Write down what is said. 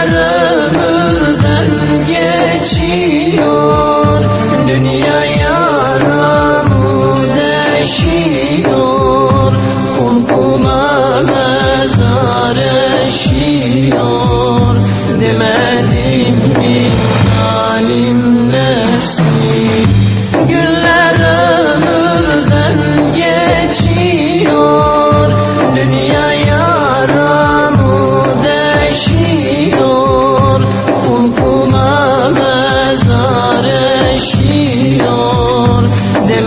Her ömürden geçiyor. Dünya yaramı deşiyor. Korkuma mezar shior de